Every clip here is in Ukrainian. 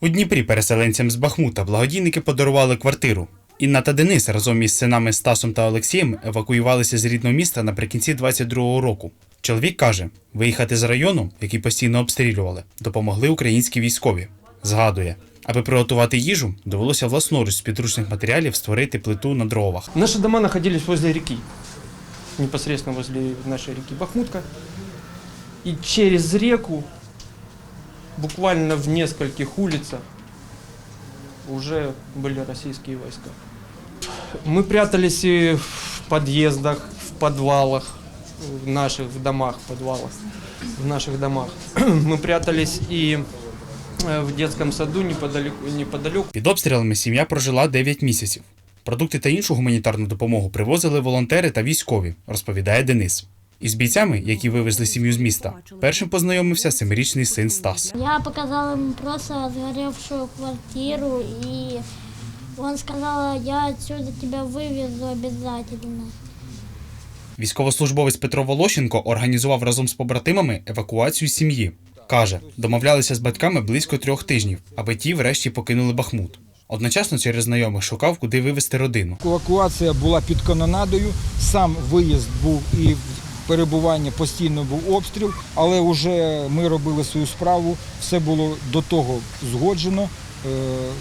У Дніпрі переселенцям з Бахмута благодійники подарували квартиру. Інна та Денис разом із синами Стасом та Олексієм евакуювалися з рідного міста наприкінці 22-го року. Чоловік каже, виїхати з району, який постійно обстрілювали, допомогли українські військові. Згадує, аби приготувати їжу, довелося власноруч з підручних матеріалів створити плиту на дровах. Наши дома находились возле реки, непосредственно возле нашей реки Бахмутка. И через реку, буквально в нескольких улицах, уже были российские войска. Мы прятались и в подъездах, в подвалах, в наших домах, подвалах, в наших домах. Мы прятались и э, в детском саду неподалеку, неподалеку Під обстрілами сім'я прожила 9 місяців. Продукти та іншу гуманітарну допомогу привозили волонтери та військові, розповідає Денис. Із бійцями, які вивезли сім'ю з міста, першим познайомився семирічний син Стас. Я показал ему просто сгоревшую квартиру, и он сказал, я отсюда тебя вывезу обязательно. Військовослужбовець Петро Волощенко організував разом з побратимами евакуацію сім'ї. Каже, домовлялися з батьками близько трьох тижнів, аби ті врешті покинули Бахмут. Одночасно через знайомих шукав, куди вивезти родину. Евакуація була під канонадою, сам виїзд був і перебування постійно був обстріл, але вже ми робили свою справу, все було до того згоджено е,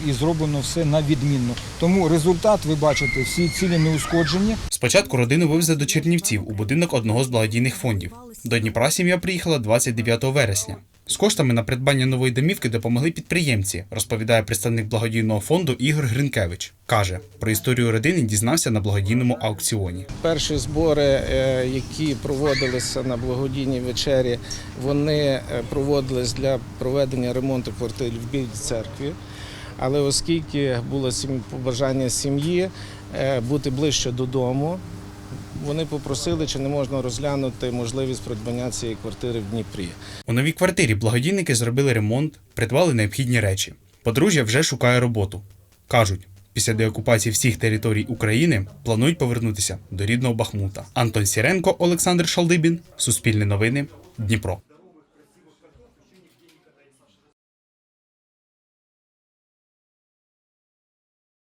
і зроблено все на відмінно. Тому результат, ви бачите, всі цілі неушкоджені. Спочатку родину вивезли до Чернівців у будинок одного з благодійних фондів. До Дніпра сім'я приїхала 29 вересня. З коштами на придбання нової домівки допомогли підприємці, розповідає представник благодійного фонду Ігор Гринкевич. Каже, про історію родини дізнався на благодійному аукціоні. Перші збори, е, які проводилися на благодійній вечері, вони е, проводились для проведення ремонту квартир в Білій церкві. Але оскільки було побажання сім'ї е, бути ближче додому, вони попросили, чи не можна розглянути можливість придбання цієї квартири в Дніпрі. У новій квартирі благодійники зробили ремонт, придбали необхідні речі. Подружжя вже шукає роботу. Кажуть, після деокупації всіх територій України планують повернутися до рідного Бахмута. Антон Сіренко, Олександр Шалдибін, Суспільне новини, Дніпро.